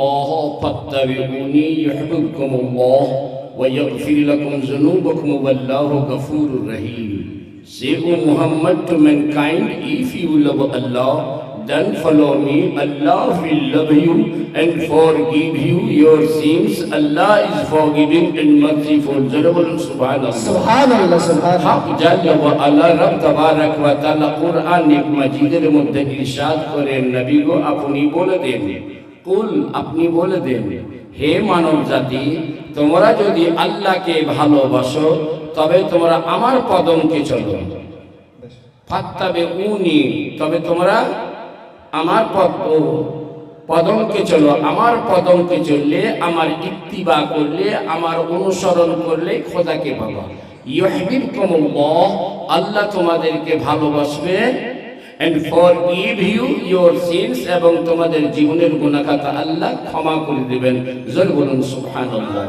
الله فاتبعوني يحببكم الله ويغفر لكم ذنوبكم والله غفور رحيم Say, O Muhammad to mankind, if you love Allah, then follow me. Allah will love you and forgive you your sins. Allah is forgiving and merciful. Zerabul Subhanallah. Subhanallah, Subhanallah. Haq Jalla wa Allah, Rab Tabarak wa Ta'ala, Qur'an, Nikmajid, Mudda, Irshad, Qur'an, Nabi ko apni bola dene. কুল, আপনি বলে দেন, হে মানব জাতি তোমরা যদি আল্লাহকে ভালোবাসো, তবে তোমরা আমার পদমকে চলো। ফাত্তাবে উনি তবে তোমরা আমার পদ, পদমকে চলো। আমার পদমকে চললে, আমার ইত্তিবা করলে, আমার অনুসরণ করলে খোদাকে পাবা। ইউহিবকুমুল্লাহ আল্লাহ তোমাদেরকে ভালোবাসবে। And forgive you, your sins এবং তোমাদের জীবনের গুনাহখাতা আল্লাহ ক্ষমা করে দিবেন। জোর বলুন, সুবহানাল্লাহ।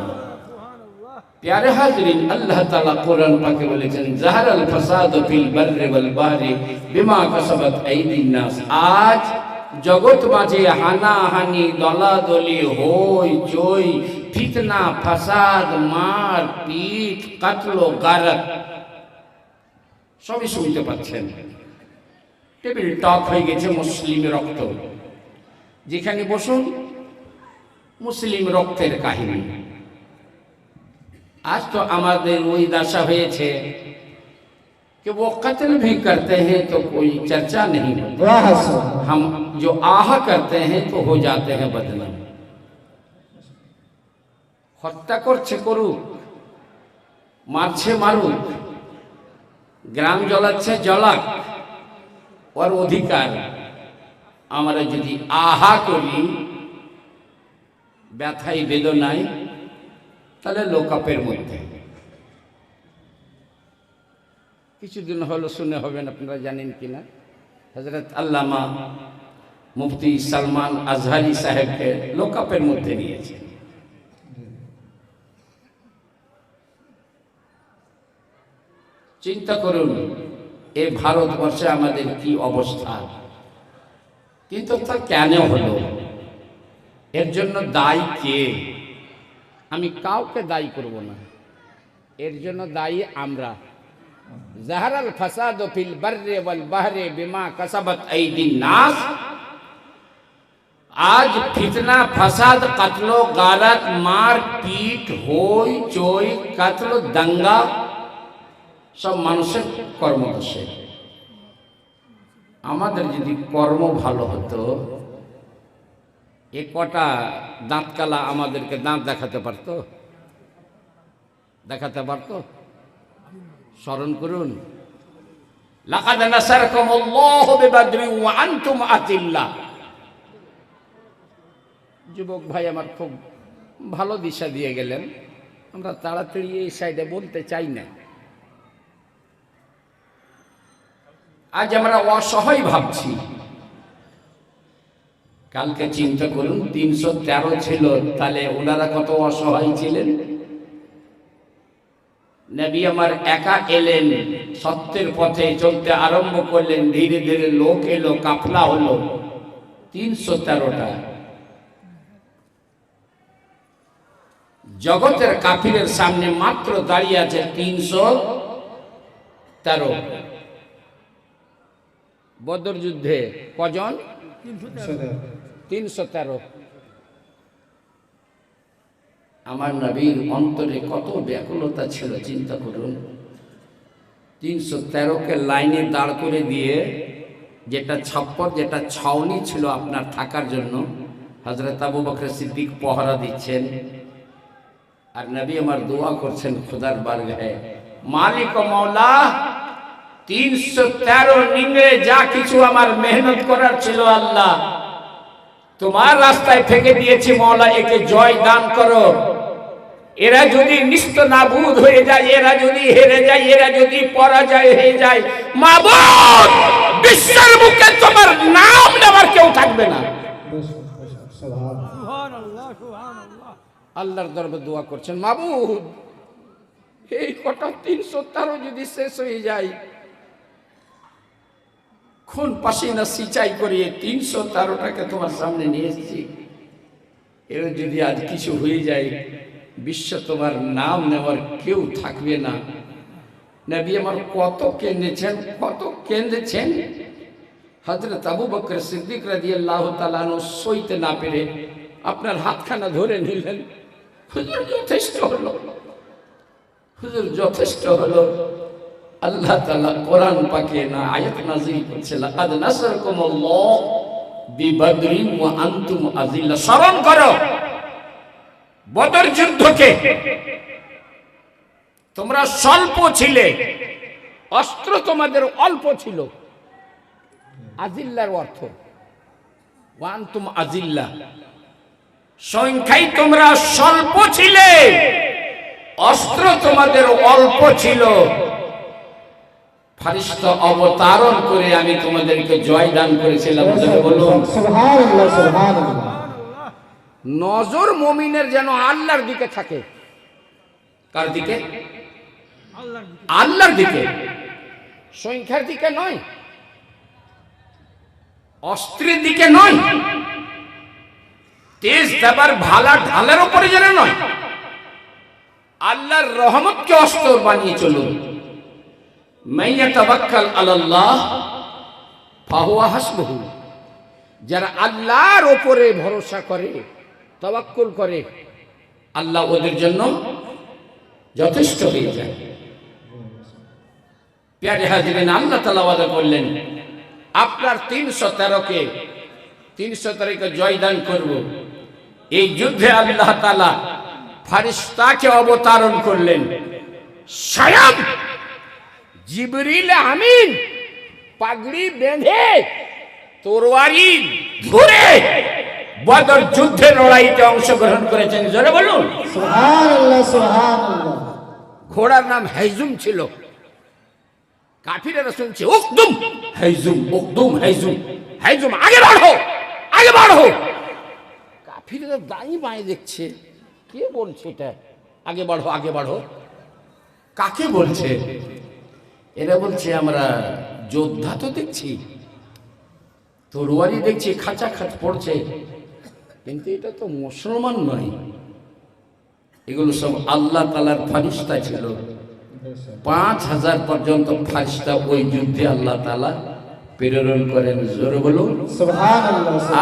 প্যারে হাজরিন, আল্লাহ তাআলা কোরআন পাকে বলেছেন, জাহারাল ফাসাদ ফিল বাররি ওয়াল বাহরি বিমা কাসাবাত আইদিন নাস। আজ জগৎ মাঝে হানাহানি, দলাদলি, হই চই, ফিতনা, ফাসাদ, মার, পিট, কাতলো, গারত, সবই শুনতে পাচ্ছেন। টেবিল টক হয়ে গেছে মুসলিম রক্ত যেখানে বসুন মুসলিম রক্তের কাহিনী आज तो हमारे वही दशा हुए थे कि वो कत्ल भी करते हैं तो कोई चर्चा नहीं होती ওয়া হাসান हम जो आह करते हैं तो हो जाते हैं बदनाम হত্যা করছে করুক মারছে মারুক গ্রাম জ্বলাচ্ছে জ্বলাক ওর অধিকার। আমরা যদি আহা করি, ব্যথাই বেদনায়, তাহলে লোকাপের মধ্যে। কিছুদিন হলো শুনে হবেন, আপনারা জানেন কিনা? হজরত আল্লামা মুফতি সালমান আজহারি সাহেবকে লোকাপের মধ্যে নিয়েছে। চিন্তা করুন এই ভারতবর্ষে আমাদের কি অবস্থা? কিন্তু তা কেন হলো? এর জন্য দায়ী কে? আমি কাউকে দায়ী করব না। এর জন্য দায়ী আমরা। জাহারাল ফাসাদ ফিল বাররে ওয়াল বাহরে বিমা কাসাবাত আইদিন নাস। আজ ফিতনা, ফাসাদ, কাতলো গালাত মার পিট হই, চই, কাতলো, দাঙ্গা। সব মানুষের কর্ম কর্মদোষে আমাদের যদি কর্ম ভালো হতো, এ কটা দাঁতকালা আমাদেরকে দাঁত দেখাতে পারতো? দেখাতে পারতো? স্মরণ করুন। যুবক ভাই আমার খুব ভালো দিশা দিয়ে গেলেন। আমরা তাড়াতাড়ি এই সাইডে বলতে চাই না। আজ আমরা অসহায় ভাবছি। কালকে চিন্তা করুন, তিনশো তেরো ছিল, তাহলে ওনারা কত অসহায় ছিলেন? নবী আমার একা এলেন, সত্যের পথে চলতে আরম্ভ করলেন, ধীরে ধীরে লোক এলো, কাফলা হলো, তিনশো তেরোটা। জগতের কাফিরের সামনে মাত্র দাঁড়িয়ে আছে তিনশো তেরো। বদর যুদ্ধে কজন? তিনশো তেরো। আমার নবীর অন্তরে কত ব্যাকুলতা ছিল, চিন্তা করুন। তিনশো তেরোকে লাইনে দাঁড় করে দিয়ে যেটা ছাপ্পর, যেটা ছাউনি ছিল আপনার থাকার জন্য হজরত আবু বকর সিদ্দিক পহরা দিচ্ছেন। আর নবী আমার দোয়া করছেন, খুদার বারগাহে, মালিক মৌলা তিনশো তেরো নিংড়ে যা কিছু আমার মেহনত করার ছিল আল্লাহ। তোমার রাস্তায় ফেঁকে দিয়েছি মৌলা একে জয় দান করো। এরা যদি নিস্ত নাবুদ হয়ে যায়, এরা যদি হেরে যায়, এরা যদি পরাজয় হয়ে যায়, মাবুদ, বিশ্বের বুকে তোমার নাম নেবার কেউ থাকবে না। আল্লাহর দরবার দোয়া করছেন, মাবুদ, এই কটা তিনশো তেরো যদি শেষ হয়ে যায় খুন পাসিনা সিঁচাই করিয়ে তিনশো তেরোটাকে তোমার সামনে নিয়ে এসেছি। এর যদি আজ কিছু হয়ে যায়, বিশ্ব তোমার নাম নেওয়ার কেউ থাকবে না। নবী আমার কত কেঁদেছেন কত কেঁদেছেন। হজরত আবু বকর সিদ্দিক রাজি আল্লাহ তালানো সইতে না পেরে আপনার হাতখানা ধরে নিলেন। হুজুর, যথেষ্ট হলো। হুজুর, যথেষ্ট হলো। আল্লাহ তাআলা কোরআন পাকে না আয়াত নাযিল করছে, লাকাদ নাসারকুমুল্লাহ বিবদরিন ওয়া আনতুম আযিল্লা। স্মরণ করো, বদর যুদ্ধকে। তোমরা স্বল্প ছিলে, অস্ত্র তোমাদের অল্প ছিল। আজিল্লার অর্থ ওয়ান্তুম আজিল্লা সংখ্যায় তোমরা স্বল্প ছিলে, অস্ত্র তোমাদের অল্প ছিল। ফারিস্ত অবতারণ করে আমি তোমাদেরকে জয় দান করেছিলাম বলুন। সুবহানাল্লাহ সুবহানাল্লাহ। নজর মমিনের যেন আল্লাহর দিকে থাকে। কার দিকে? আল্লাহর দিকে। সংখ্যার দিকে নয়। অস্ত্রের দিকে নয়। তেজ দেবার ভালা ঢালের উপরে যেন নয়। আল্লাহর রহমতকে অস্ত্র বানিয়ে চলুন। ফাহুয়া যারা আল্লাহর ওপরে ভরসা করে তবাক্কুল করে, আল্লাহ ওদের জন্য যথেষ্ট হয়ে যায়। প্যারে হাজিরেন, আল্লাহ তালা ওয়াদা করলেন, আপনার তিনশো তেরোকে তিনশো তেরোকে জয়দান করব। এই যুদ্ধে আল্লাহ তালা ফারিস্তাকে অবতারণ করলেন। স্বয়ং জিবরিল আমিন। পাগড়ি বেঁধে তরোয়ারি ধরে বদর যুদ্ধে লড়াইতে অংশগ্রহণ করেছেন। জোরে বলুন। সুবহানাল্লাহ সুবহানাল্লাহ। ঘোড়ার নাম হাইজুম ছিল। কাফিরেরা শুনছে উকদুম হাইজুম উকদুম হাইজুম হাইজুম আগে বাড়ো আগে বাড়ো। কাফিরেরা দাঁড়িয়ে বাঁয়ে দেখছে কে বলছে এটা? আগে বাড়ো আগে বাড়ো। কাকে বলছে? এরা বলছে আমরা যোদ্ধা তো দেখছি তরুয়ারি দেখছি খাঁচা খাঁচ পড়ছে কিন্তু এটা তো মুসলমান নয়। এগুলো সব আল্লাহ তালার ফারিস্তা ছিল। পাঁচ হাজার পর্যন্ত ফারিস্তা ওই যুদ্ধে আল্লাহ তালা প্রেরণ করেন। জোরে বলুন।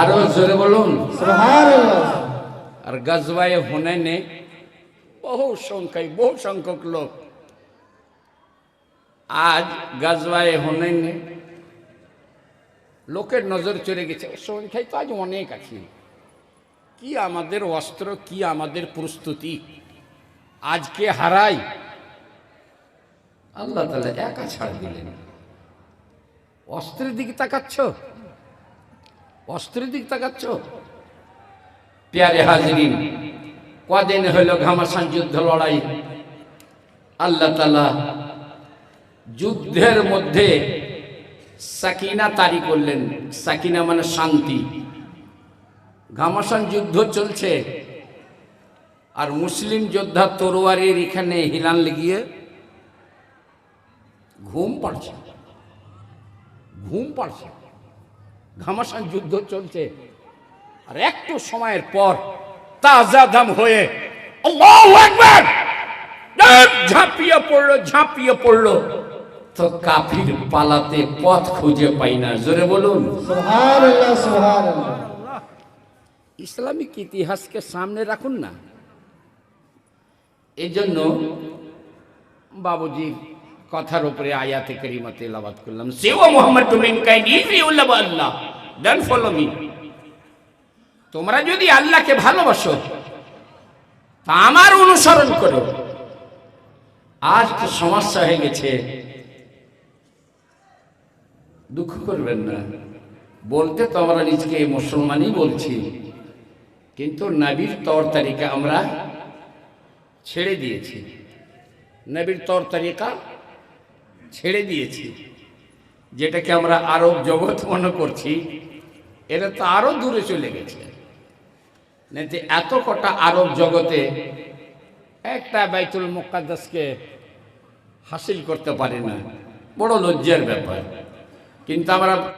আরও জোরে বলুন। আর গাজবায়ে হুনাইনে বহু সংখ্যায় বহু সংখ্যক লোক আজ গাজবায়ে হুনাইনে লোকের নজর চলে গেছে সংখ্যায় তো আজ অনেক আছে। কি আমাদের অস্ত্র, কি আমাদের প্রস্তুতি? আজকে হারাই। আল্লাহ তালা একা ছাড় দিলেন। অস্ত্রের দিকে তাকাচ্ছ? অস্ত্রের দিকে তাকাচ্ছ? পেয়ারে হাজরিন, কদিন হইল ঘামাসান যুদ্ধ লড়াই? আল্লাহ তালা যুদ্ধের মধ্যে সাকিনা তারি করলেন। সাকিনা মানে শান্তি। ঘামাসান যুদ্ধ চলছে। আর মুসলিম যোদ্ধা তরোয়ারির এখানে হিলান লেগিয়ে ঘুম পাড়ছে। ঘুম পাড়ছে। ঘামাসান যুদ্ধ চলছে। আর একটু সময়ের পর তাজা দাম হয়ে ঝাঁপিয়ে পড়ল ঝাঁপিয়ে পড়ল। তো কাফির পালাতে পথ খুঁজে পাই না। জোরে বলুন। সুবহানাল্লাহ সুবহানাল্লাহ। ইসলামিক ইতিহাসকে সামনে রাখুন না। এই জন্য বাবুজি কথার উপরে আয়াতে করিমা তেলাবাদ করলাম। সেও মোহাম্মদ তুমিন কাইনি আল্লাহ। দেন ফলো মি তোমরা যদি আল্লাহকে ভালোবাসো তা আমার অনুসরণ করো। আজ তো সমস্যা হয়ে গেছে। দুঃখ করবেন না। বলতে তো আমরা নিজেকে মুসলমানই বলছি। কিন্তু নাবির তর তারিকা আমরা ছেড়ে দিয়েছি। নবীর তর তারিকা ছেড়ে দিয়েছি। যেটাকে আমরা আরব জগৎ মনে করছি, এটা তো আরও দূরে চলে গেছে। না যে এত কটা আরব জগতে একটা বাইতুল মুকাদ্দাসকে হাসিল করতে পারে না। বড় লজ্জার ব্যাপার। কিন্তু আমরা